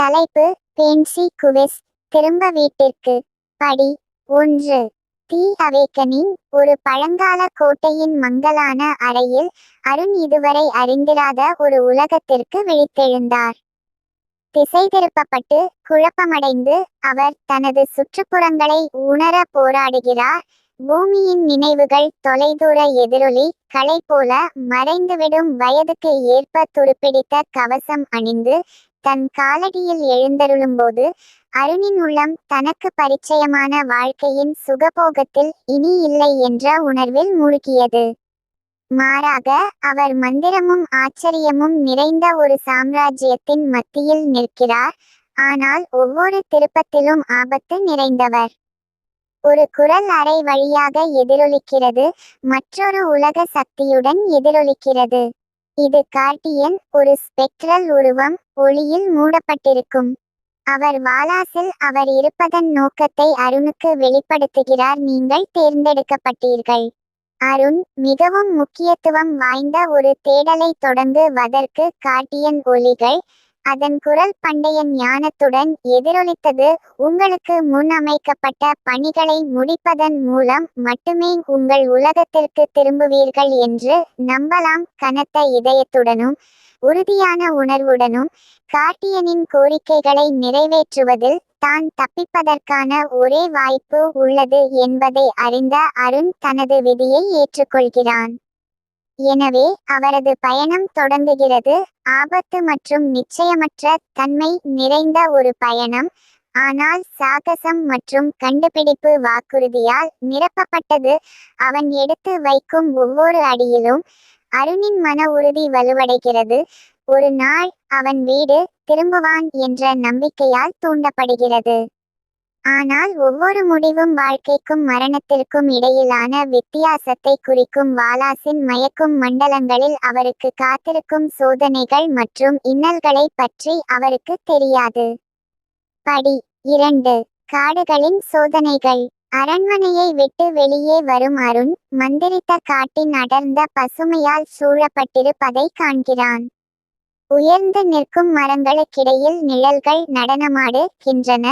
தலைப்பு fancy quiz. திரும்ப வீட்டிற்கு. படி ஒன்று. தி அவேக்கனிங் ஒரு பழங்கால கோட்டையின் மங்கலான அறையில் அருண் இதுவரை அறிந்திராத ஒரு உலகத்திற்கு விழித்தெழுந்தார். திசை திருப்பப்பட்டு குழப்பமடைந்து அவர் தனது சுற்றுப்புறங்களை உணர போராடுகிறார். பூமியின் நினைவுகள் தொலைதூர எதிரொலி களை போல மறைந்துவிடும் வயதுக்கு ஏற்ப துருப்பிடித்த கவசம் அணிந்து தன் காலடியில் எழுந்தருளும்போது அருணின் உள்ளம் தனக்கு பரிச்சயமான வாழ்க்கையின் சுகபோகத்தில் இனி இல்லை என்ற உணர்வில் மூழ்கியது. மாறாக அவர் மந்திரமும் ஆச்சரியமும் நிறைந்த ஒரு சாம்ராஜ்யத்தின் மத்தியில் நிற்கிறார் ஆனால் ஒவ்வொரு திருப்பத்திலும் ஆபத்து நிறைந்தவர். ஒரு குரல் அறை வழியாக எதிரொலிக்கிறது மற்றொரு உலக சக்தியுடன் எதிரொலிக்கிறது. இது கார்டியன் ஒரு ஸ்பெக்ட்ரல் உருவம் ஒளியில் மூடப்பட்டிருக்கும். அவர் வாலாசில் அவர் இருப்பதன் நோக்கத்தை அருணுக்கு வெளிப்படுத்துகிறார் நீங்கள் தேர்ந்தெடுக்கப்பட்டீர்கள். அருண் மிகவும் முக்கியத்துவம் வாய்ந்த ஒரு தேடலை தொடங்குவதற்கு கார்டியன் ஒலிகள் அதன் குரல் பண்டைய ஞானத்துடன் எதிரொலித்தது. உங்களுக்கு முன் அமைக்கப்பட்ட பணிகளை முடிப்பதன் மூலம் மட்டுமே உங்கள் உலகத்திற்கு திரும்புவீர்கள் என்று நம்பலாம். கனத்த இதயத்துடனும் உறுதியான உணர்வுடனும் கார்டியனின் கோரிக்கைகளை நிறைவேற்றுவதில் தான் தப்பிப்பதற்கான ஒரே வாய்ப்பு உள்ளது என்பதை அறிந்த அருண் தனது விதியை ஏற்றுக்கொள்கிறான். எனவே அவரது பயணம் தொடங்குகிறது. ஆபத்து மற்றும் நிச்சயமற்ற தன்மை நிறைந்த ஒரு பயணம். ஆனால் சாகசம் மற்றும் கண்டுபிடிப்பு வாக்குறுதியால் நிரப்பப்பட்டது. அவன் எடுத்து வைக்கும் ஒவ்வொரு அடியிலும் அருணின் மன உறுதி வலுவடைகிறது. ஒரு நாள் அவன் வீடு திரும்புவான் என்ற நம்பிக்கையால் தூண்டப்படுகிறது. ஆனால் ஒவ்வொரு முடிவும் வாழ்க்கைக்கும் மரணத்திற்கும் இடையிலான வித்தியாசத்தை குறிக்கும் வாலாசின் மயக்கும் மண்டலங்களில் அவருக்கு காத்திருக்கும் சோதனைகள் மற்றும் இன்னல்களை பற்றி அவருக்கு தெரியாது. படி இரண்டு. காடுகளின் சோதனைகள். அரண்மனையை விட்டு வெளியே வரும் அருண் மந்திரித்த காட்டின் அடர்ந்த பசுமையால் சூழப்பட்டிருப்பதை காண்கிறான். உயர்ந்து நிற்கும் மரங்களுக்கிடையில் நிழல்கள் நடனமாடுகின்றன.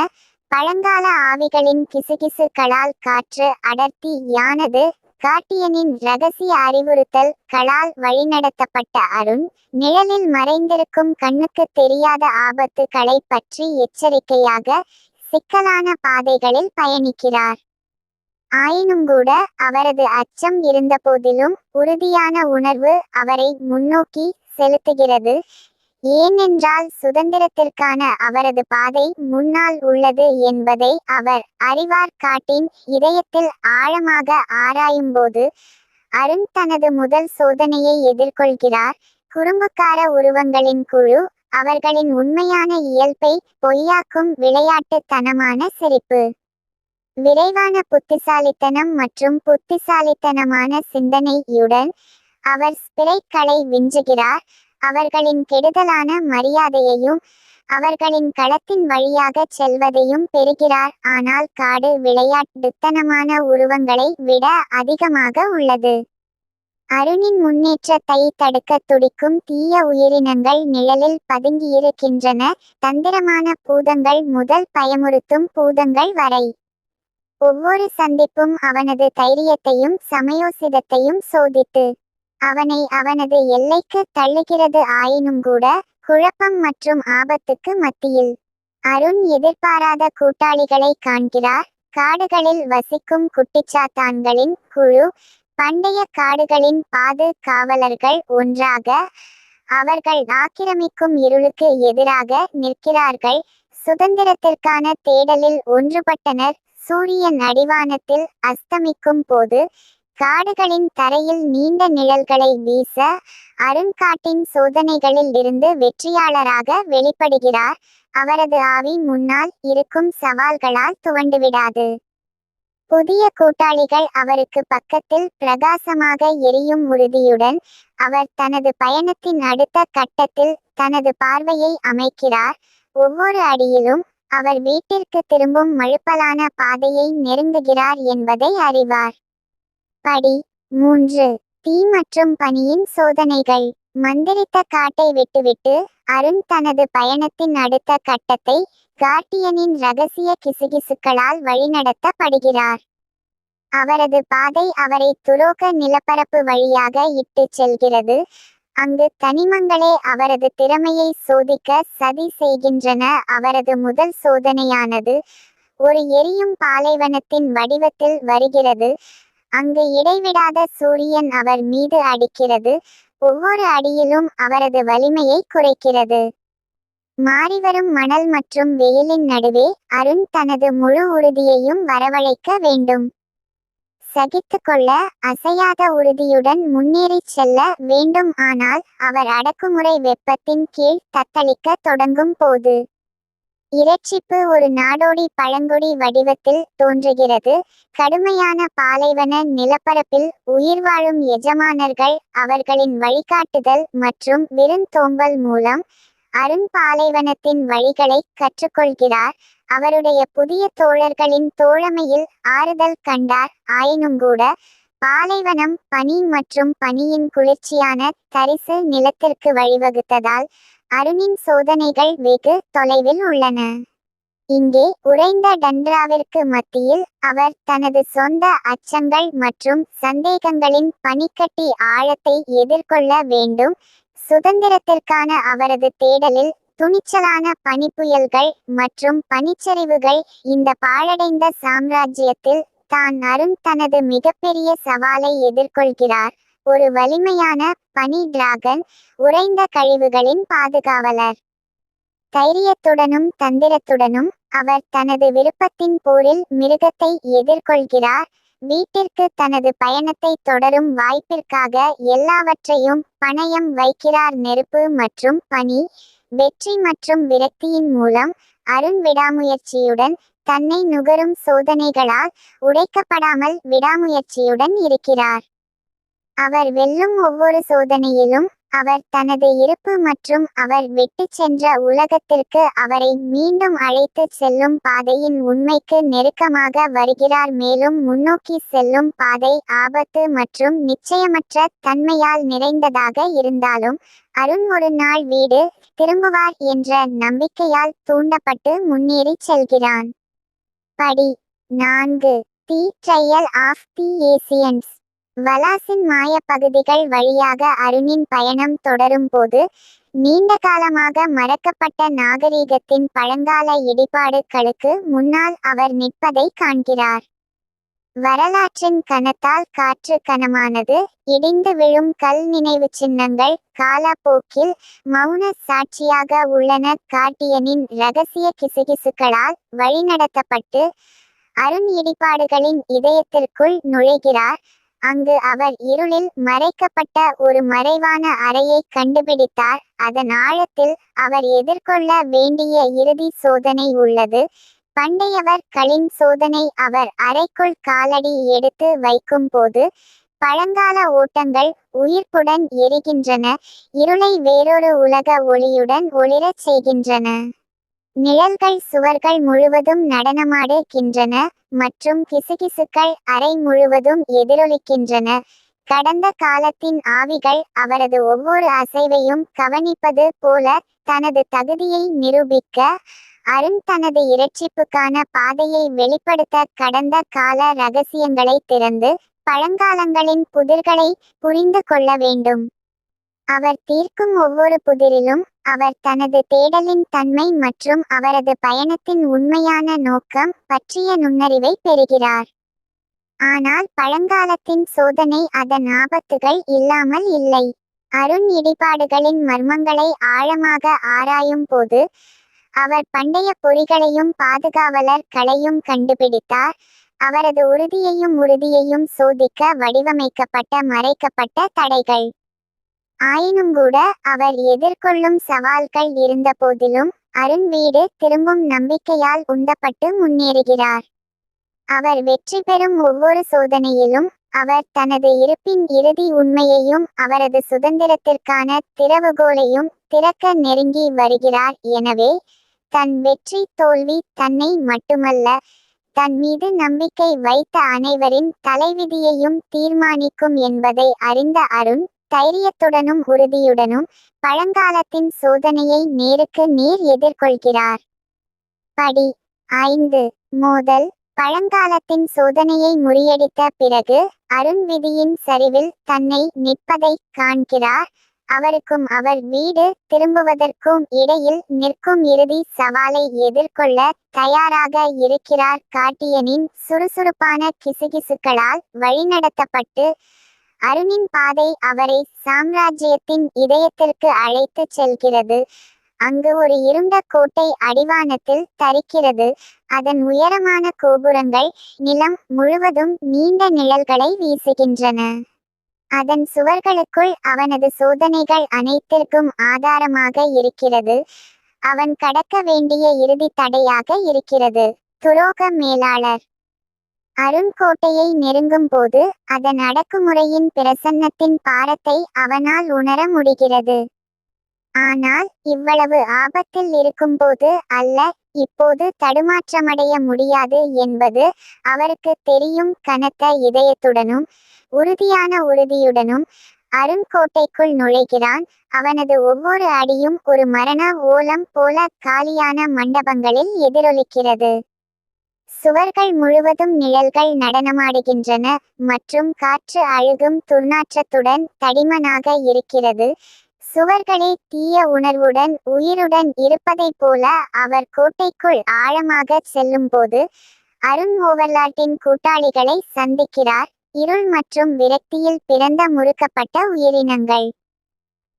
பழங்கால ஆவிகளின் கிசுகிசுக்களால் காற்று அடர்த்தி யானது காட்டியனின் ரகசிய அறிவுறுத்தல் களால் வழிநடத்தப்பட்ட அருண் நிழலில் மறைந்திருக்கும் கண்ணுக்கு தெரியாத ஆபத்துகளை பற்றி எச்சரிக்கையாக சிக்கலான பாதைகளில் பயணிக்கிறார். ஆயினும்கூட அவரது அச்சம் இருந்தபோதிலும் உறுதியான உணர்வு அவரை முன்னோக்கி செலுத்துகிறது. ஏனென்றால் சுதந்திரத்திற்கான அவரது பாதை முன்னால் உள்ளது என்பதை அவர் அறிவார் காட்டின் இதயத்தில் ஆழமாக ஆராயும்போது அருண் தனது முதல் சோதனையை எதிர்கொள்கிறார். குறும்புக்கார உருவங்களின் குழு அவர்களின் உண்மையான இயல்பை பொய்யாக்கும் விளையாட்டுத்தனமான சிரிப்பு. விரைவான புத்திசாலித்தனம் மற்றும் புத்திசாலித்தனமான சிந்தனையுடன் அவர் ஸ்பிரைட்களை விஞ்சுகிறார். அவர்களின் கெடுதலான மரியாதையையும் அவர்களின் களத்தின் வழியாக செல்வதையும் பெறுகிறார். ஆனால் காடு விளையாட்டுத்தனமான உருவங்களை விட அதிகமாக உள்ளது. அருணின் முன்னேற்றத்தை தடுக்க துடிக்கும் தீய உயிரினங்கள் நிழலில் பதுங்கியிருக்கின்றன. தந்திரமான பூதங்கள் முதல் பயமுறுத்தும் பூதங்கள் வரை. ஒவ்வொரு சந்திப்பும் அவனது தைரியத்தையும் சமயோசிதத்தையும் சோதித்து அவனை அவனது எல்லைக்கு தள்ளுகிறது ஆயினும் கூட குழப்பம் மற்றும் ஆபத்துக்கு மத்தியில். அருண் எதிர்பாராத கூட்டாளிகளை காண்கிறார். காடுகளில் வசிக்கும் குட்டிச்சாத்தான்களின் குழு பண்டைய காடுகளின் பாது காவலர்கள் ஒன்றாக அவர்கள் ஆக்கிரமிக்கும் இருளுக்கு எதிராக நிற்கிறார்கள். சுதந்திரத்திற்கான தேடலில் ஒன்றுபட்டனர். சூரியன் அடிவானத்தில் அஸ்தமிக்கும் போது காடுகளின் தரையில் நீண்ட நிழல்களை வீச அருண்காட்டின் சோதனைகளில் இருந்து வெற்றியாளராக வெளிப்படுகிறார். அவரது ஆவி முன்னால் இருக்கும் சவால்களால் துவண்டுவிடாது. புதிய கூட்டாளிகள் அவருக்கு பக்கத்தில் பிரகாசமாக எரியும் உறுதியுடன் அவர் தனது பயணத்தின் அடுத்த கட்டத்தில் தனது பார்வையை அமைக்கிறார். ஒவ்வொரு அடியிலும் அவர் வீட்டிற்கு திரும்பும் மழுப்பலான பாதையை நெருங்குகிறார் என்பதை அறிவார். படி மூன்று. தீ மற்றும் பனியின் சோதனைகள். மந்திரித்த காட்டை விட்டுவிட்டு அருண் தனது பயணத்தின் அடுத்த கட்டத்தை கார்டியனின் ரகசிய கிசுகிசுக்களால் வழிநடத்தப்படுகிறார். அவரது பாதை அவரை துரோக நிலப்பரப்பு வழியாக இட்டுச் செல்கிறது. அங்கு தனிமங்களே அவரது திறமையை சோதிக்க சதி செய்கின்றன. அவரது முதல் சோதனையானது ஒரு எரியும் பாலைவனத்தின் வடிவத்தில் வருகிறது. அங்கு இடைவிடாத சூரியன் அவர் மீது அடிக்கிறது. ஒவ்வொரு அடியிலும் அவரது வலிமையை குறைக்கிறது. மாறிவரும் மணல் மற்றும் வெயிலின் நடுவே அருண் தனது முழு உறுதியையும் வரவழைக்க வேண்டும். சகித்துக்கொள்ள அசையாத உறுதியுடன் முன்னேறிச் செல்ல வேண்டும். ஆனால் அவர் அடக்குமுறை வெப்பத்தின் கீழ் தத்தளிக்க தொடங்கும் போது இறைச்சிப்பு ஒரு நாடோடி பழங்குடி வடிவத்தில் தோன்றுகிறது. கடுமையான பாலைவன நிலப்பரப்பில் உயிர் வாழும் எஜமானர்கள் அவர்களின் வழிகாட்டுதல் மற்றும் விருந்தோம்பல் மூலம் அருண் பாலைவனத்தின் வழிகளை கற்றுக்கொள்கிறார். அவருடைய புதிய தோழர்களின் தோழமையில் ஆறுதல் கண்டார். ஆயினும்கூட பாலைவனம் பனி மற்றும் பனியின் குளிர்ச்சியான தரிசு நிலத்திற்கு வழிவகுத்ததால் அருணின் சோதனைகள் வெகு தொலைவில் உள்ளன. இங்கே உறைந்த டண்ட்ராவிற்கு மத்தியில் அவர் தனது சொந்த அச்சங்கள் மற்றும் சந்தேகங்களின் பனிக்கட்டி ஆழத்தை எதிர்கொள்ள வேண்டும். சுதந்திரத்திற்கான அவரது தேடலில் துணிச்சலான பனிப்புயல்கள் மற்றும் பனிச்சரிவுகள் இந்த பாழடைந்த சாம்ராஜ்யத்தில் தான் அருண் தனது மிகப்பெரிய சவாலை எதிர்கொள்கிறார். ஒரு வலிமையான பனி டிராகன் உறைந்த கழிவுகளின் பாதுகாவலர். தைரியத்துடனும் தந்திரத்துடனும் அவர் தனது விருப்பத்தின் போரில் மிருகத்தை எதிர்கொள்கிறார். வீட்டிற்கு தனது பயணத்தை தொடரும் வாய்ப்பிற்காக எல்லாவற்றையும் பணயம் வைக்கிறார். நெருப்பு மற்றும் பனி வெற்றி மற்றும் விரக்தியின் மூலம் அருண் விடாமுயற்சியுடன் தன்னை நுகரும் சோதனைகளால் உடைக்கப்படாமல் விடாமுயற்சியுடன் இருக்கிறார். அவர் வெல்லும் ஒவ்வொரு சோதனையிலும் அவர் தனது இருப்பு மற்றும் அவர் விட்டு சென்ற உலகத்திற்கு அவரை மீண்டும் அழைத்து செல்லும் பாதையின் உண்மைக்கு நெருக்கமாக வருகிறார். மேலும் முன்னோக்கி செல்லும் பாதை ஆபத்து மற்றும் நிச்சயமற்ற தன்மையால் நிறைந்ததாக இருந்தாலும் அருண் ஒரு நாள் வீடு திரும்புவார் என்ற நம்பிக்கையால் தூண்டப்பட்டு முன்னேறி செல்கிறான். படி நான்கு. The trial of the Asians. வலாசின் மாய பகுதிகள் வழியாக அருணின் பயணம் தொடரும் போது நீண்ட காலமாக மறக்கப்பட்ட நாகரீகத்தின் பழங்கால இடிபாடுகளுக்கு முன்னால் அவர் நிற்பதை காண்கிறார். வரலாற்றின் கனத்தால் காற்று கனமானது இடிந்து விழும் கல் நினைவு சின்னங்கள் காலப்போக்கில் மௌன சாட்சியாக உள்ளன கார்டியனின் ரகசிய கிசுகிசுக்களால் வழிநடத்தப்பட்டு அருண் இடிபாடுகளின் இதயத்திற்குள் நுழைகிறார். அங்கு அவர் இருளில் மறைக்கப்பட்ட ஒரு மறைவான அறையை கண்டுபிடித்தார். அதன் ஆழத்தில் அவர் எதிர்கொள்ள வேண்டிய இறுதி சோதனை உள்ளது. பண்டையவர் களின் சோதனை அவர் அறைக்குள் காலடி எடுத்து வைக்கும் போது பழங்கால ஓட்டங்கள் உயிர்ப்புடன் எரிகின்றன இருளை வேறொரு உலக ஒளியுடன் ஒளிரச் செய்கின்றன. நிழல்கள் சுவர்கள் முழுவதும் நடனமாடுகின்றன மற்றும் கிசுகிசுக்கள் அறை முழுவதும் எதிரொலிக்கின்றன. கடந்த காலத்தின் ஆவிகள் அவரது ஒவ்வொரு அசைவையும் கவனிப்பது போல தனது தகுதியை நிரூபிக்க அருண் தனது இரட்சிப்புக்கான பாதையை வெளிப்படுத்த கடந்த கால ரகசியங்களை திறந்து பழங்காலங்களின் புதிர்களை புரிந்து கொள்ள வேண்டும். அவர் தீர்க்கும் ஒவ்வொரு புதிரிலும் அவர் தனது தேடலின் தன்மை மற்றும் அவரது பயணத்தின் உண்மையான நோக்கம் பற்றிய நுண்ணறிவை பெறுகிறார். ஆனால் பழங்காலத்தின் சோதனை அதன் ஆபத்துகள் இல்லாமல் இல்லை. அருண் இடிபாடுகளின் மர்மங்களை ஆழமாக ஆராயும் போது அவர் பண்டைய பொறிகளையும் பாதுகாவலர் களையும் கண்டுபிடித்தார். அவரது உறுதியையும் உறுதியையும் சோதிக்க வடிவமைக்கப்பட்ட மறைக்கப்பட்ட தடைகள். ஆயினும் கூட அவர் எதிர்கொள்ளும் சவால்கள் இருந்த போதிலும் அருண் வீடு திரும்பும் நம்பிக்கையால் உந்தப்பட்டு முன்னேறுகிறார். அவர் வெற்றி பெறும் ஒவ்வொரு சோதனையிலும் அவர் தனது இருப்பின் இறுதி உண்மையையும் அவரது சுதந்திரத்திற்கான திறவுகோலையும் திறக்க நெருங்கி வருகிறார். எனவே தன் வெற்றி தோல்வி தன்னை மட்டுமல்ல தன் மீது நம்பிக்கை வைத்த அனைவரின் தலைவிதியையும் தீர்மானிக்கும் என்பதை அறிந்த அருண் தைரியத்துடனும் உறுதியுடனும் பழங்காலத்தின் சோதனையை நேருக்கு நேர் எதிர்கொள்கிறார். படி ஐந்து. மோதல். பழங்காலத்தின் சோதனையை முறியடித்த பிறகு அருண் விதியின் சரிவில் தன்னை நிற்பதை காண்கிறார். அவருக்கும் அவர் வீடு திரும்புவதற்கும் இடையில் நிற்கும் இறுதி சவாலை எதிர்கொள்ள தயாராக இருக்கிறார். காட்டியனின் சுறுசுறுப்பான கிசுகிசுக்களால் வழிநடத்தப்பட்டு அருணின் பாதை அவரை சாம்ராஜ்யத்தின் இதயத்திற்கு அழைத்துச் செல்கிறது. அங்கு ஒரு இருண்ட கோட்டை அடிவானத்தில் தரிக்கிறது. அதன் உயரமான கோபுரங்கள் நிலம் முழுவதும் நீண்ட நிழல்களை வீசுகின்றன. அதன் சுவர்களுக்குள் அவனது சோதனைகள் அனைத்திற்கும் ஆதாரமாக இருக்கிறது. அவன் கடக்க வேண்டிய இறுதி தடையாக இருக்கிறது. துரோக மேலாளர். அருங்கோட்டையை நெருங்கும் போது அதன் அடக்குமுறையின் பிரசன்னத்தின் பாரத்தை அவனால் உணர முடிகிறது. ஆனால் இவ்வளவு ஆபத்தில் இருக்கும்போது அல்ல இப்போது தடுமாற்றமடைய முடியாது என்பது அவருக்கு தெரியும் கனத்த இதயத்துடனும் உறுதியான உறுதியுடனும் அருங்கோட்டைக்குள் நுழைகிறான். அவனது ஒவ்வொரு அடியும் ஒரு மரண ஓலம் போல காலியான மண்டபங்களில் எதிரொலிக்கிறது. சுவர்கள் முழுவதும் நிழல்கள் நடனமாடுகின்றன மற்றும் காற்று அழுகும் துர்நாற்றத்துடன் தடிமனாக இருக்கிறது. சுவர்களே தீய உணர்வுடன் உயிருடன் இருப்பதைப் போல அவர் கோட்டைக்குள் ஆழமாக செல்லும்போது அருண் ஓவர்லாட்டின் கூட்டாளிகளை சந்திக்கிறார். இருள் மற்றும் விரக்தியில் பிறந்த முறுக்கப்பட்ட உயிரினங்கள்.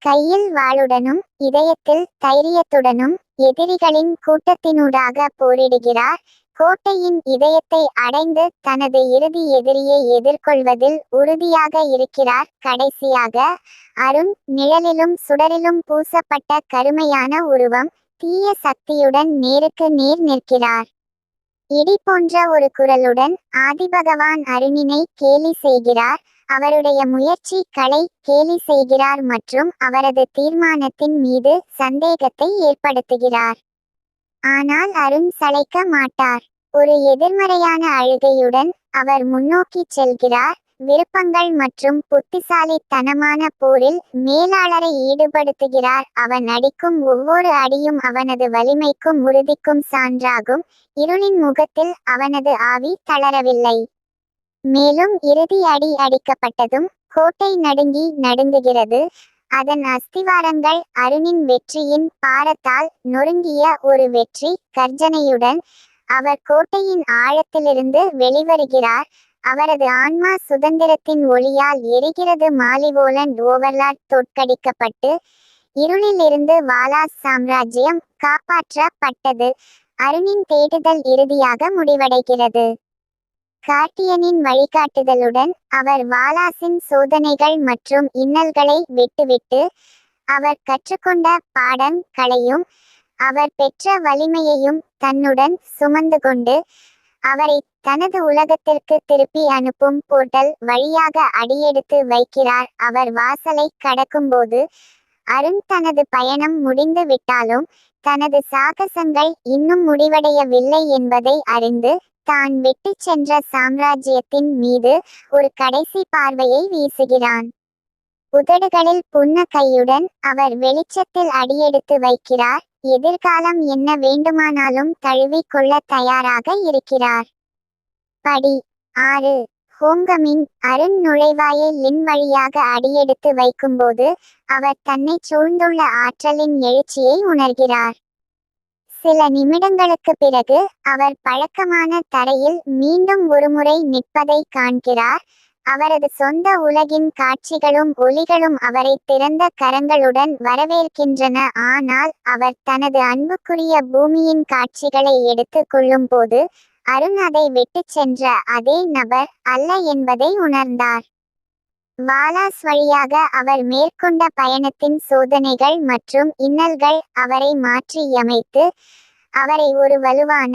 கையில் வாளுடனும் இதயத்தில் தைரியத்துடனும் எதிரிகளின் கூட்டத்தினூடாக போரிடுகிறார். கோட்டையின் இதயத்தை அடைந்து தனது இறுதி எதிரியை எதிர்கொள்வதில் உறுதியாக இருக்கிறார். கடைசியாக அருண் நிழலிலும் சுடரிலும் பூசப்பட்ட கருமையான உருவம் தீய சக்தியுடன் நேருக்கு நேர் நிற்கிறார். இடி போன்ற ஒரு குரலுடன் ஆதிபகவான் அருணினை கேலி செய்கிறார். அவருடைய முயற்சி களை கேலி செய்கிறார் மற்றும் அவரது தீர்மானத்தின் மீது சந்தேகத்தை ஏற்படுத்துகிறார். ஆனால் அருண் சளைக்க மாட்டார். ஒரு எதிர்மறையான அழுகையுடன் அவர் முன்னோக்கி செல்கிறார். விருப்பங்கள் மற்றும் புத்திசாலித்தனமான போரில் மேலாளரை ஈடுபடுத்துகிறார். அவன் அடிக்கும் ஒவ்வொரு அடியும் அவனது வலிமைக்கும் உறுதிக்கும் சான்றாகும். இருளின் முகத்தில் அவனது ஆவி தளரவில்லை. மேலும் இறுதி அடி அடிக்கப்பட்டதும் கோட்டை நடுங்கி நடுங்குகிறது. அதன் அஸ்திவாரங்கள் அருணின் வெற்றியின் பாரத்தால் நொறுங்கிய ஒரு வெற்றி கர்ஜனையுடன் அவர் கோட்டையின் ஆழத்திலிருந்து வெளிவருகிறார். அவரது ஆன்மா சுதந்திரத்தின் ஒளியால் எரிகிறது. மாலிவோலன் ஓவர்லாட் தோற்கடிக்கப்பட்டு இருளிலிருந்து வாலா வாலாஸ் சாம்ராஜ்யம் காப்பாற்றப்பட்டது. அருணின் தேடுதல் இறுதியாக முடிவடைகிறது. கார்டியனின் வழிகாட்டுதலுடன் அவர் வாலாசின் சோதனைகள் மற்றும் இன்னல்களை விட்டுவிட்டு அவர் கற்றுக்கொண்ட பாடங்களையும் அவர் பெற்ற வலிமையையும் தன்னுடன் சுமந்து கொண்டு அவரை தனது உலகத்திற்கு திருப்பி அனுப்பும் போர்ட்டல் வழியாக அடியெடுத்து வைக்கிறார். அவர் வாசலை கடக்கும்போது அருண் தனது பயணம் முடிந்து விட்டாலும் தனது சாகசங்கள் இன்னும் முடிவடையவில்லை என்பதை அறிந்து தான் விட்டு சென்ற சாம்ராஜ்யத்தின் மீது ஒரு கடைசி பார்வையை வீசுகிறான். உதடுகளில் புன்ன கையுடன் அவர் வெளிச்சத்தில் அடியெடுத்து வைக்கிறார். எதிர்காலம் என்ன வேண்டுமானாலும் தழுவிக்கொள்ள தயாராக இருக்கிறார். படி ஆறு. ஹோங்கமின் அருண் நுழைவாயை லின் வழியாக அடியெடுத்து வைக்கும்போது அவர் தன்னை சூழ்ந்துள்ள ஆற்றலின் எழுச்சியை உணர்கிறார். சில நிமிடங்களுக்கு பிறகு அவர் பழக்கமான தரையில் மீண்டும் ஒருமுறை நிற்பதை காண்கிறார். அவரது சொந்த உலகின் காட்சிகளும் ஒலிகளும் அவரை திறந்த கரங்களுடன் வரவேற்கின்றன. ஆனால் அவர் தனது அன்புக்குரிய பூமியின் காட்சிகளை எடுத்து கொள்ளும்போது அருண் அதை விட்டுச் சென்ற அதே நபர் அல்ல என்பதை உணர்ந்தார். வாலாஸ் வழியாக அவர் மேற்கொண்ட பயணத்தின் சோதனைகள் மற்றும் இன்னல்கள் அவரை மாற்றியமைத்து அவரை ஒரு வலுவான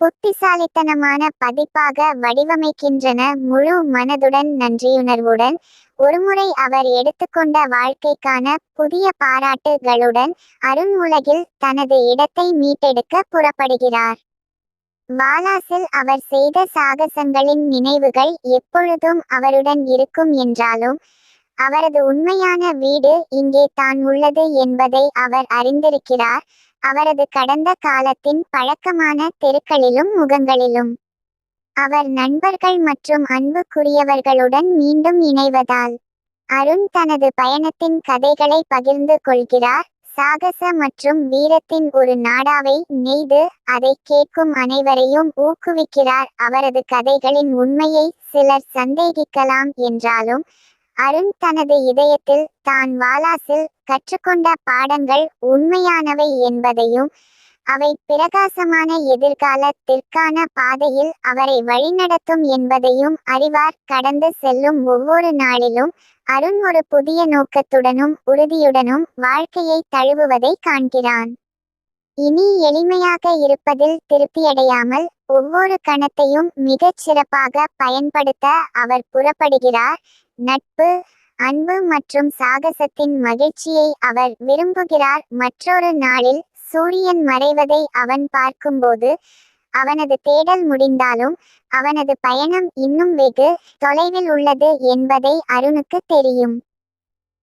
புத்திசாலித்தனமான பதிப்பாக வடிவமைக்கின்றன. முழு மனதுடன் நன்றியுணர்வுடன் ஒருமுறை அவர் எடுத்துக்கொண்ட வாழ்க்கைக்கான புதிய பாராட்டுகளுடன் அருண் உலகில் தனது இடத்தை மீட்டெடுக்க புறப்படுகிறார். வாலாசில் அவர் செய்த சாகசங்களின் நினைவுகள் எப்பொழுதும் அவருடன் இருக்கும் என்றாலும் அவரது உண்மையான வீடு இங்கே தான் உள்ளது என்பதை அவர் அறிந்திருக்கிறார். அவரது கடந்த காலத்தின் பழக்கமான தெருக்களிலும் முகங்களிலும். அவர் நண்பர்கள் மற்றும் அன்புக்குரியவர்களுடன் மீண்டும் இணைவதால் அருண் தனது பயணத்தின் கதைகளை பகிர்ந்து கொள்கிறார். சாகச மற்றும் வீரத்தின் ஒரு நாடாவை நெய்து அதை கேட்கும் அனைவரையும் ஊக்குவிக்கிறார். அவரது கதைகளின் உண்மையை சிலர் சந்தேகிக்கலாம் என்றாலும் அருண் தனது இதயத்தில் தான் வாலாசில் கற்றுக்கொண்ட பாடங்கள் உண்மையானவை என்பதையும் அவை பிரகாசமான எதிர்காலத்திற்கான பாதையில் அவரை வழிநடத்தும் என்பதையும் அறிவார். கடந்து செல்லும் ஒவ்வொரு நாளிலும் அருண் ஒரு புதிய நோக்கத்துடனும் உறுதியுடனும் வாழ்க்கையை தழுவுவதை காண்கிறான். இனி எளிமையாக இருப்பதில் திருப்தியடையாமல் ஒவ்வொரு கணத்தையும் மிகச் சிறப்பாக பயன்படுத்த அவர் புறப்படுகிறார். நட்பு அன்பு மற்றும் சாகசத்தின் மகிழ்ச்சியை அவர் விரும்புகிறார். மற்றொரு நாளில் சூரியன் மறைவதை அவன் பார்க்கும்போது அவனது தேடல் முடிந்தாலும் அவனது பயணம் இன்னும் வெகு தொலைவில் உள்ளது என்பதை அருணுக்கு தெரியும்.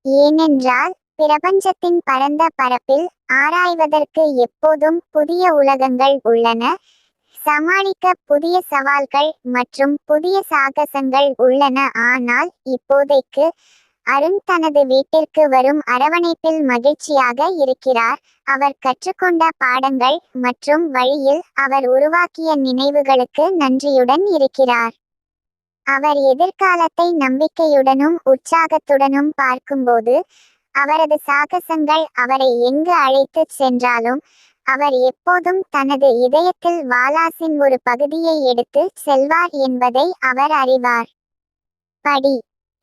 ஏனென்றால் பிரபஞ்சத்தின் பரந்த பரப்பில் ஆராய்வதற்கு எப்போதும் புதிய உலகங்கள் உள்ளன. சமாளிக்க புதிய சவால்கள் மற்றும் புதிய சாகசங்கள் உள்ளன. ஆனால் இப்போதைக்கு அருண் தனது வீட்டிற்கு வரும் அரவணைப்பில் மகிழ்ச்சியாக இருக்கிறார். அவர் கற்றுக்கொண்ட பாடங்கள் மற்றும் வழியில் அவர் உருவாக்கிய நினைவுகளுக்கு நன்றியுடன் இருக்கிறார். அவர் எதிர்காலத்தை நம்பிக்கையுடனும் உற்சாகத்துடனும் பார்க்கும்போது அவரது சாகசங்கள் அவரை எங்கு அழைத்துச் சென்றாலும் அவர் எப்போதும் தனது இதயத்தில் வாலாசின் ஒரு பகுதியை எடுத்து செல்வார் என்பதை அவர் அறிவார். படி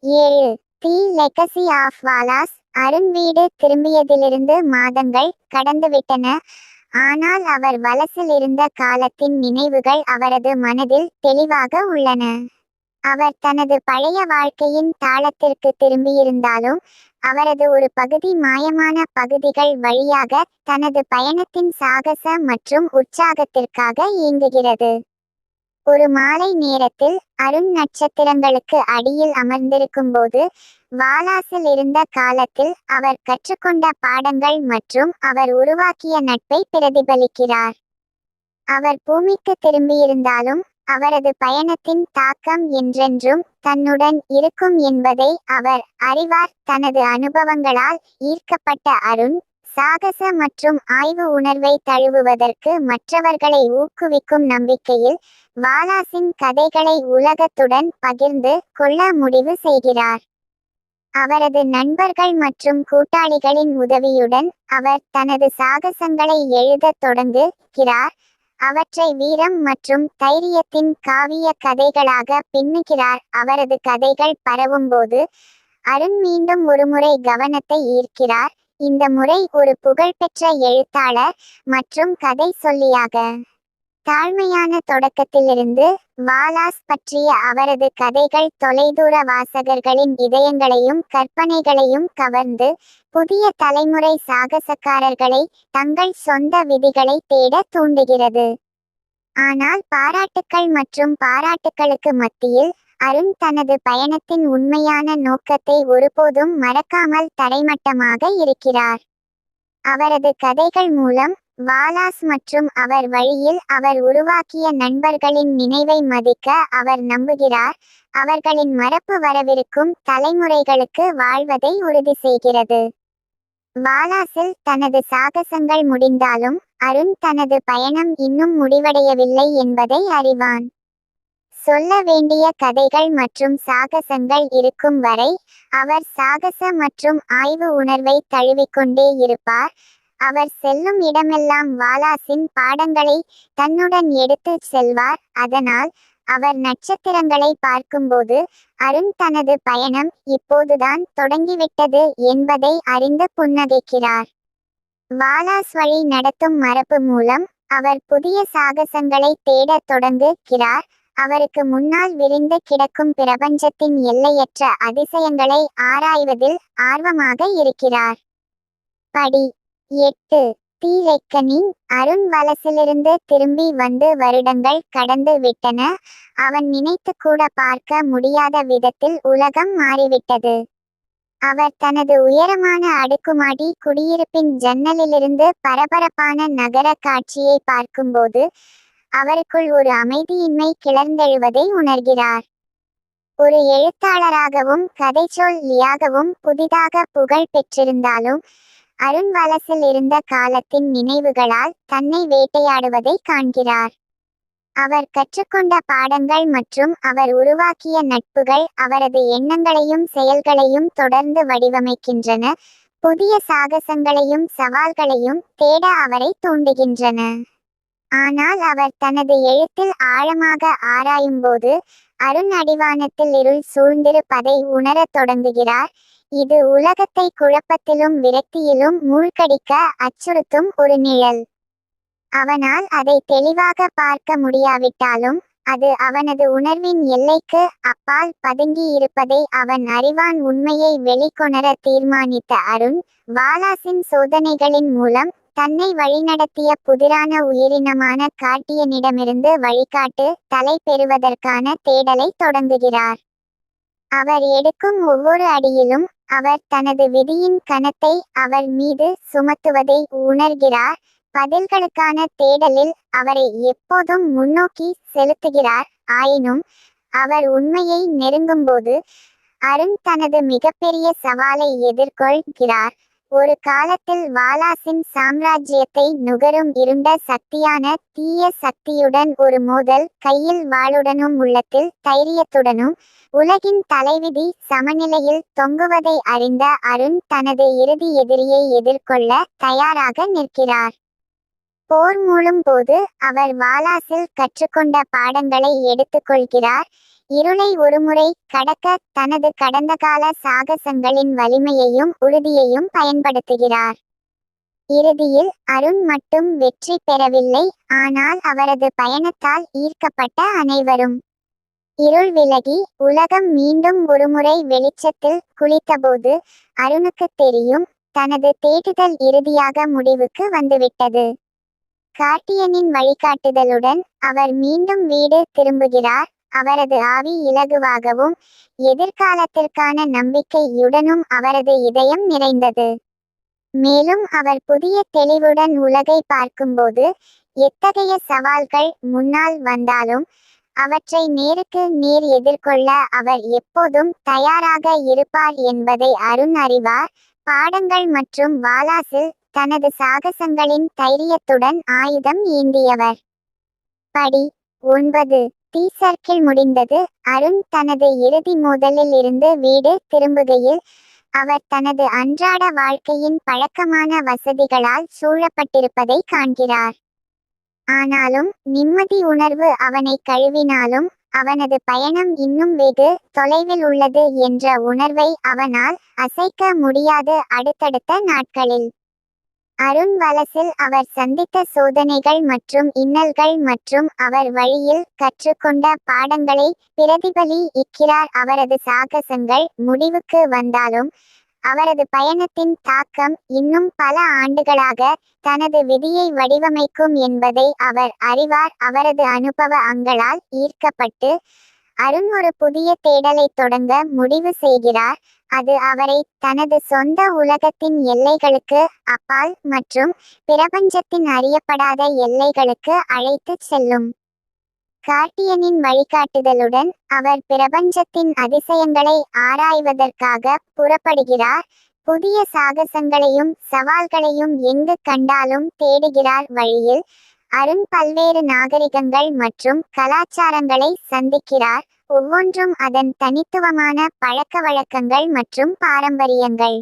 ஏழு. The legacy of Wallace Arun வீடு திரும்பியதிலிருந்து மாதங்கள் கடந்துவிட்டன. ஆனால் அவர் வலசில் இருந்த காலத்தின் நினைவுகள் அவரது மனதில் தெளிவாக உள்ளன. அவர் தனது பழைய வாழ்க்கையின் தாளத்திற்கு திரும்பியிருந்தாலும் அவரது ஒரு பகுதி மாயமான பகுதிகள் வழியாக தனது பயணத்தின் சாகச மற்றும் உற்சாகத்திற்காக இயங்குகிறது. ஒரு மாலை நேரத்தில் அருண் நட்சத்திரங்களுக்கு அடியில் அமர்ந்திருக்கும் போது வாலாசில் இருந்த காலத்தில் அவர் கற்றுக்கொண்ட பாடங்கள் மற்றும் அவர் உருவாக்கிய நட்பை பிரதிபலிக்கிறார். அவர் பூமிக்கு திரும்பியிருந்தாலும் அவரது பயணத்தின் தாக்கம் என்றென்றும் தன்னுடன் இருக்கும் என்பதை அவர் அறிவார். தனது அனுபவங்களால் ஈர்க்கப்பட்ட அருண் சாகச மற்றும் ஆய்வு உணர்வை தழுவுவதற்கு மற்றவர்களை ஊக்குவிக்கும் நம்பிக்கையில் வாலாசின் கதைகளை உலகத்துடன் பகிர்ந்து கொள்ள முடிவு செய்கிறார். அவரது நண்பர்கள் மற்றும் கூட்டாளிகளின் உதவியுடன் அவர் தனது சாகசங்களை எழுதத் தொடங்குகிறார். அவற்றை வீரம் மற்றும் தைரியத்தின் காவிய கதைகளாக பின்னுகிறார். அவரது கதைகள் பரவும்போது அருண் மீண்டும் ஒருமுறை கவனத்தை ஈர்க்கிறார். இந்த முறை ஒரு புகழ்பெற்ற எழுத்தாளர் மற்றும் கதை சொல்லியாக தாழ்மையான தொடக்கத்திலிருந்து வாலாஸ் பற்றிய அவரது கதைகள் தொலைதூர வாசகர்களின் இதயங்களையும் கற்பனைகளையும் கவர்ந்து புதிய தலைமுறை சாகசக்காரர்களை தங்கள் சொந்த விதிகளை தேட தூண்டுகிறது. ஆனால் பாராட்டுக்கள் மற்றும் பாராட்டுக்களுக்கு மத்தியில் அருண் தனது பயணத்தின் உண்மையான நோக்கத்தை ஒருபோதும் மறக்காமல் தரைமட்டமாக இருக்கிறார். அவரது கதைகள் மூலம் வாலாஸ் மற்றும் அவர் வழியில் அவர் உருவாக்கிய நண்பர்களின் நினைவை மதிக்க அவர் நம்புகிறார். அவர்களின் மரப்பு வரவிருக்கும் தலைமுறைகளுக்கு வாழ்வதை உறுதி செய்கிறது. வாலாஸில் தனது சாகசங்கள் முடிந்தாலும் அருண் தனது பயணம் இன்னும் முடிவடையவில்லை என்பதை அறிவான். சொல்ல வேண்டிய கதைகள் மற்றும் சாகசங்கள் இருக்கும் வரை அவர் சாகச மற்றும் ஆய்வு உணர்வை தழுவிக்கொண்டே இருப்பார். அவர் செல்லும் இடமெல்லாம் வாலாசின் பாடங்களை தன்னுடன் எடுத்து செல்வார். அதனால் அவர் நட்சத்திரங்களை பார்க்கும்போது அருண் தனது பயணம் இப்போதுதான் தொடங்கிவிட்டது என்பதை அறிந்து புன்னகைக்கிறார். வாலாஸ் வழி நடத்தும் மரபு மூலம் அவர் புதிய சாகசங்களை தேடத் தொடங்குகிறார். அவருக்கு முன்னால் விரிந்து கிடக்கும் பிரபஞ்சத்தின் எல்லையற்ற அதிசயங்களை ஆராய்வதில் ஆர்வமாக இருக்கிறார். படி எட்டு. தி அருண் வலசிலிருந்து திரும்பி வந்து வருடங்கள் கடந்து விட்டன. அவன் நினைத்து கூட பார்க்க முடியாத விதத்தில் உலகம் மாறிவிட்டது. அவர் தனது உயரமான அடுக்குமாடி குடியிருப்பின் ஜன்னலிலிருந்து பரபரப்பான நகர காட்சியை பார்க்கும்போது அவருக்குள் ஒரு அமைதியின்மை கிளர்ந்தெழுவதை உணர்கிறார். ஒரு எழுத்தாளராகவும் கதைச்சொல்லியாகவும் புதிதாக புகழ் பெற்றிருந்தாலும் அருண் வலசில் இருந்த காலத்தின் நினைவுகளால் தன்னை வேட்டையாடுவதை காண்கிறார். அவர் கற்றுக்கொண்ட பாடங்கள் மற்றும் அவர் உருவாக்கிய நட்புகள் அவரது எண்ணங்களையும் செயல்களையும் தொடர்ந்து வடிவமைக்கின்றன. புதிய சாகசங்களையும் சவால்களையும் தேட அவரை தூண்டுகின்றன. ஆனால் அவர் தனது எழுத்தில் ஆழமாக ஆராயும்போது அருண் அடிவானத்தில் இருள் சூழ்ந்திருப்பதை உணரத் தொடங்குகிறார். இது உலகத்தை குழப்பத்திலும் விரக்தியிலும் மூழ்கடிக்க அச்சுறுத்தும் ஒரு நிழல். அவனால் அதை தெளிவாக பார்க்க முடியாவிட்டாலும் அது அவனது உணர்வின் எல்லைக்கு அப்பால் பதுங்கி இருப்பதை அவன் அறிவான் உண்மையை வெளிக்கொணர தீர்மானித்த அருண் வாலாசின் சோதனைகளின் மூலம் தன்னை வழிநடத்திய புதிரான உயிரினமான காட்டியனிடமிருந்து வழிகாட்டு தலை பெறுவதற்கான தேடலை தொடங்குகிறார். அவர் எடுக்கும் ஒவ்வொரு அடியிலும் அவர் தனது விதியின் கணத்தை அவர் மீது சுமத்துவதை உணர்கிறார். பதில்களுக்கான தேடலில் அவரை எப்போதும் முன்னோக்கி செலுத்துகிறார். ஆயினும் அவர் உண்மையை நெருங்கும்போது அருண் தனது மிகப்பெரிய சவாலை எதிர்கொள்கிறார். ஒரு காலத்தில் வாலாசின் சாம்ராஜ்யத்தை நுகரும் இருண்ட சக்தியான தீய சக்தியுடன் ஒரு மோதல் கையில் வாளுடனும் உள்ளத்தில் தைரியத்துடனும் உலகின் தலைவிதி சமநிலையில் தொங்குவதை அறிந்த அருண் தனது இறுதி எதிரியை எதிர்கொள்ள தயாராக நிற்கிறார். போர் மூழும் போது அவர் வாலாசில் கற்றுக்கொண்ட பாடங்களை எடுத்துக்கொள்கிறார். இருளை ஒருமுறை கடக்க தனது கடந்த கால சாகசங்களின் வலிமையையும் உறுதியையும் பயன்படுத்துகிறார். இறுதியில் அருண் மட்டும் வெற்றி பெறவில்லை ஆனால் அவரது பயணத்தால் ஈர்க்கப்பட்ட அனைவரும். இருள் விலகி உலகம் மீண்டும் ஒருமுறை வெளிச்சத்தில் குளித்தபோது அருணுக்கு தெரியும் தனது தேடுதல் இறுதியாக முடிவுக்கு வந்துவிட்டது. கார்த்தியனின் வழிகாட்டுதலுடன் அவர் மீண்டும் வீடு திரும்புகிறார் அவரது ஆவி இலகுவாகவும் எதிர்காலத்திற்கான நம்பிக்கையுடனும் அவரது இதயம் நிறைந்தது. மேலும் அவர் புதிய தெளிவுடன் உலகை பார்க்கும்போது எத்தகைய சவால்கள் முன்னால் வந்தாலும் அவற்றை நேருக்கு நேர் எதிர்கொள்ள அவர் எப்போதும் தயாராக இருப்பார் என்பதை அருண் அறிவார். பாடங்கள் மற்றும் வாலாசில் தனது சாகசங்களின் தைரியத்துடன் ஆயுதம் ஏந்தியவர். படி ஒன்பது. டி சர்க்கிள் முடிந்தது. அருண் தனது இறுதி மோதலில் இருந்து வீடு திரும்புகையில் அவர் தனது அன்றாட வாழ்க்கையின் பழக்கமான வசதிகளால் சூழப்பட்டிருப்பதை காண்கிறார். ஆனாலும் நிம்மதி உணர்வு அவனை கழுவினாலும் அவனது பயணம் இன்னும் வெகு தொலைவில் உள்ளது என்ற உணர்வை அவனால் அசைக்க முடியாது அடுத்தடுத்த நாட்களில். அருண் வலசில் அவர் சந்தித்த சோதனைகள் மற்றும் இன்னல்கள் மற்றும் அவர் வழியில் கற்றுக்கொண்ட பாடங்களை பிரதிபலி இக்கிறார். அவரது சாகசங்கள் முடிவுக்கு வந்தாலும் அவரது பயணத்தின் தாக்கம் இன்னும் பல ஆண்டுகளாக தனது விதியை வடிவமைக்கும் என்பதை அவர் அறிவார். அவரது அனுபவ அங்களால் ஈர்க்கப்பட்டு அருண் ஒரு புதிய தேடலை தொடங்க முடிவு செய்கிறார். அது அவரை தனது சொந்த உலகத்தின் எல்லைகளுக்கு அப்பால் மற்றும் பிரபஞ்சத்தின் அறியப்படாத எல்லைகளுக்கு அழைத்துச் செல்லும். கார்டியனின் வழிகாட்டுதலுடன் அவர் பிரபஞ்சத்தின் அதிசயங்களை ஆராய்வதற்காக புறப்படுகிறார். புதிய சாகசங்களையும் சவால்களையும் எங்கு கண்டாலும் தேடுகிறார் வழியில். அருண் பல்வேறு நாகரிகங்கள் மற்றும் கலாச்சாரங்களை சந்திக்கிறார். ஒவ்வொன்றும் அதன் தனித்துவமான பழக்க வழக்கங்கள் மற்றும் பாரம்பரியங்கள்.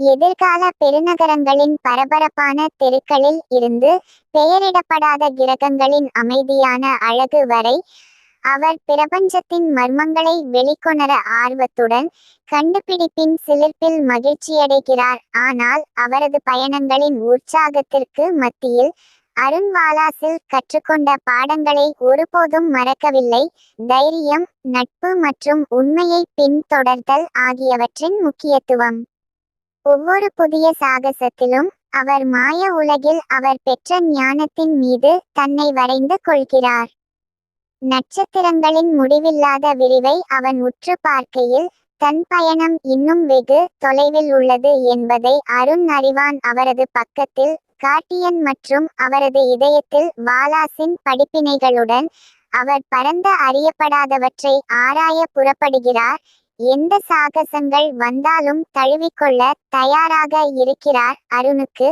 எதிர்கால பெருநகரங்களின் பரபரப்பான தெருக்களில் இருந்து பெயரிடப்படாத கிரகங்களின் அமைதியான அழகு வரை அவர் பிரபஞ்சத்தின் மர்மங்களை வெளிக்கொணர ஆர்வத்துடன் கண்டுபிடிப்பின் சிலிர்ப்பில் மகிழ்ச்சியடைகிறார். ஆனால் அவரது பயணங்களின் உற்சாகத்திற்கு மத்தியில் அருண்வாலாசில் கற்றுக்கொண்ட பாடங்களை ஒருபோதும் மறக்கவில்லை. தைரியம் நட்பு மற்றும் உண்மையை பின்தொடர்தல் ஆகியவற்றின் முக்கியத்துவம். ஒவ்வொரு புதிய சாகசத்திலும் அவர் மாய உலகில் அவர் பெற்ற ஞானத்தின் மீது தன்னை வரைந்து கொள்கிறார். நட்சத்திரங்களின் முடிவில்லாத விரிவை அவன் உற்று பார்க்கையில் தன் பயணம் இன்னும் வெகு தொலைவில் உள்ளது என்பதை அருண் அறிவான் அவரது பக்கத்தில் கார்டியன் மற்றும் அவரது இதயத்தில் வாலாசின் படிப்பினைகளுடன் அவர் பரந்த அறியப்படாதவற்றை ஆராய புறப்படுகிறார். எந்த சாகசங்கள் வந்தாலும் தழுவிக்கொள்ள தயாராக இருக்கிறார் அருணுக்கு.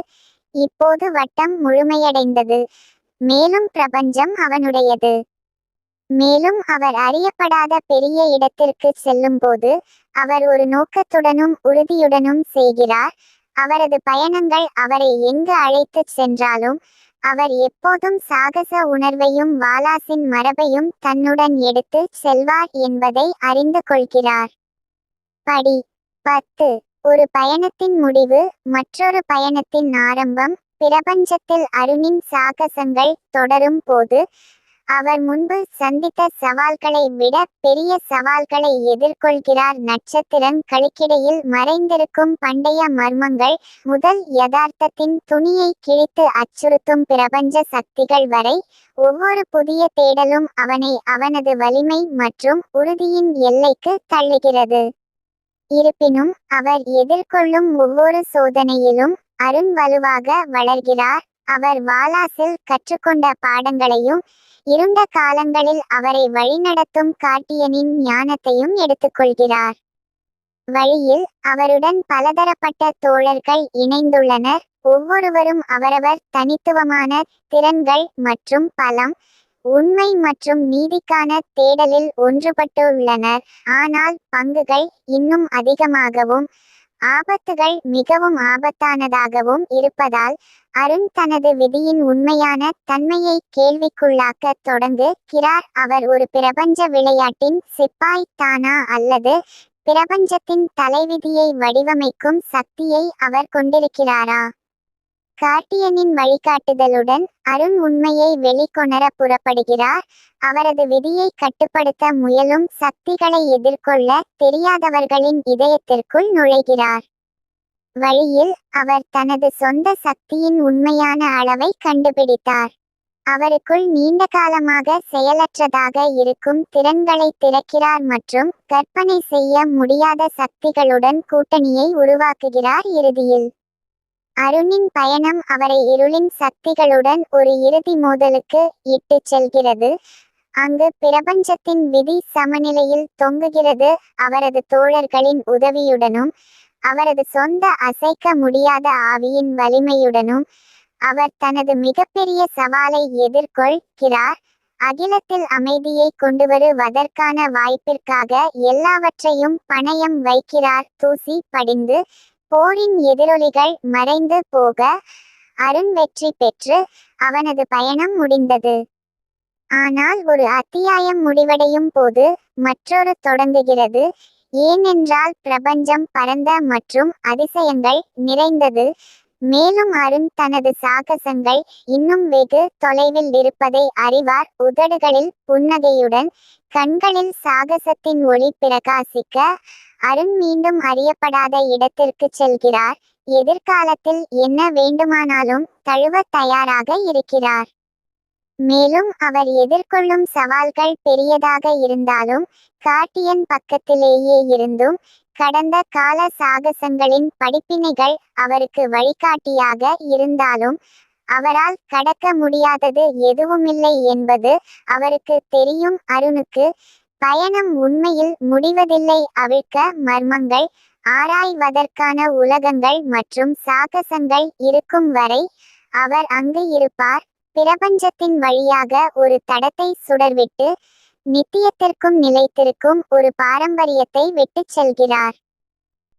இப்போது வட்டம் முழுமையடைந்தது. மேலும் பிரபஞ்சம் அவனுடையது. மேலும் அவர் அறியப்படாத பெரிய இடத்திற்கு செல்லும்போது அவர் ஒரு நோக்கத்துடனும் உறுதியுடனும் செய்கிறார். அவரது பயணங்கள் அவரை எங்கு அழைத்துச் சென்றாலும் அவர் எப்போதும் சாகச உணர்வையும் வாலாசின் மரபையும் தன்னுடன் எடுத்து செல்வார் என்பதை அறிந்து கொள்கிறார். படி பத்து. ஒரு பயணத்தின் முடிவு மற்றொரு பயணத்தின் ஆரம்பம் பிரபஞ்சத்தில் அருணின் சாகசங்கள் தொடரும் போது அவர் முன்பு சந்தித்த சவால்களை விட பெரிய சவால்களை எதிர்கொள்கிறார் நட்சத்திரம் களுக்கிடையில் மறைந்திருக்கும் பண்டைய மர்மங்கள் முதல் யதார்த்தத்தின் துணியை கிழித்து அச்சுறுத்தும் பிரபஞ்ச சக்திகள் வரை ஒவ்வொரு புதிய தேடலும் அவனை அவனது வலிமை மற்றும் உறுதியின் எல்லைக்கு தள்ளுகிறது. இருப்பினும் அவர் எதிர்கொள்ளும் ஒவ்வொரு சோதனையிலும் அருண் வலுவாக வளர்கிறார். அவர் வாலாசில் கற்றுக்கொண்ட பாடங்களையும் இருண்ட காலங்களில் அவரை வழிநடத்தும் காட்டியனின் ஞானத்தையும் எடுத்துக்கொள்கிறார். வழியில் அவருடன் பலதரப்பட்ட தோழர்கள் இணைந்துள்ளனர். ஒவ்வொருவரும் அவரவர் தனித்துவமான திறன்கள் மற்றும் பலம் உண்மை மற்றும் நீதிக்கான தேடலில் ஒன்றுபட்டுள்ளனர். ஆனால் பங்குகள் இன்னும் அதிகமாகவும் ஆபத்துகள் மிகவும் ஆபத்தானதாகவும் இருப்பதால் அருண் தனது விதியின் உண்மையான தன்மையை கேள்விக்குள்ளாக்க தொடங்குகிறார் அவர் ஒரு பிரபஞ்ச விளையாட்டின் சிப்பாய் தானா அல்லது பிரபஞ்சத்தின் தலைவிதியை வடிவமைக்கும் சக்தியை அவர் கொண்டிருக்கிறாரா? கார்டியனின் வழிகாட்டுதலுடன் அருண் உண்மையை வெளிக்கொணர புறப்படுகிறார். அவரது விதியை கட்டுப்படுத்த முயலும் சக்திகளை எதிர்கொள்ள தெரியாதவர்களின் இதயத்திற்குள் நுழைகிறார். வழியில் அவர் தனது சொந்த சக்தியின் உண்மையான அளவை கண்டுபிடித்தார். அவருக்குள் நீண்ட காலமாக செயலற்றதாக இருக்கும் திறன்களை திறக்கிறார் மற்றும் கற்பனை செய்ய முடியாத சக்திகளுடன் கூட்டணியை உருவாக்குகிறார் இறுதியில். அருணின் பயணம் அவரை இருளின் சக்திகளுடன் ஒரு இறுதி மோதலுக்கு இட்டுச் செல்கிறது. அங்கு பிரபஞ்சத்தின் விதி சமநிலையில் தொங்குகிறது அவரது தோழர்களின் உதவியுடனும் அவரது சொந்த அசைக்க முடியாத ஆவியின் வலிமையுடனும் அவர் தனது மிகப்பெரிய சவாலை எதிர்கொள்கிறார். அகிலத்தில் அமைதியை கொண்டுவருவதற்கான வாய்ப்பிற்காக எல்லாவற்றையும் பணயம் வைக்கிறார். தூசி படிந்து போரின் எதிரொலிகள் மறைந்து போக அருண் வெற்றி பெற்று அவனது பயணம் முடிந்தது. ஆனால் ஒரு அத்தியாயம் முடிவடையும் போது மற்றொரு தொடங்குகிறது. ஏனென்றால் பிரபஞ்சம் பரந்த மற்றும் அதிசயங்கள் நிறைந்தது. மேலும் அருண் தனது சாகசங்கள் இன்னும் வெகு தொலைவில் இருப்பதை அறிவார். உதடுகளில் புன்னகையுடன் கண்களில் சாகசத்தின் ஒளி பிரகாசிக்க அருண் மீண்டும் அறியப்படாத இடத்திற்கு செல்கிறார். எதிர்காலத்தில் என்ன வேண்டுமானாலும் தழுவ தயாராக இருக்கிறார். மேலும் அவர் எதிர்கொள்ளும் சவால்கள் பெரியதாக இருந்தாலும் கார்டியன் பக்கத்திலேயே இருந்தும் கடந்த கால சாகசங்களின் படிப்பினைகள் அவருக்கு வழிகாட்டியாக இருந்தாலும் அவரால் கடக்க முடியாதது எதுவுமில்லை என்பது அவருக்கு தெரியும். அருணுக்கு பயணம் உண்மையில் முடிவதில்லை. அவிழ்க்க மர்மங்கள் ஆராய்வதற்கான உலகங்கள் மற்றும் சாகசங்கள் இருக்கும் வரை அவர் அங்கு இருப்பார். பிரபஞ்சத்தின் வழியாக ஒரு தடத்தை சுடர்விட்டு நித்தியத்திற்கும் நிலைத்திருக்கும் ஒரு பாரம்பரியத்தை விட்டுச் செல்கிறார்.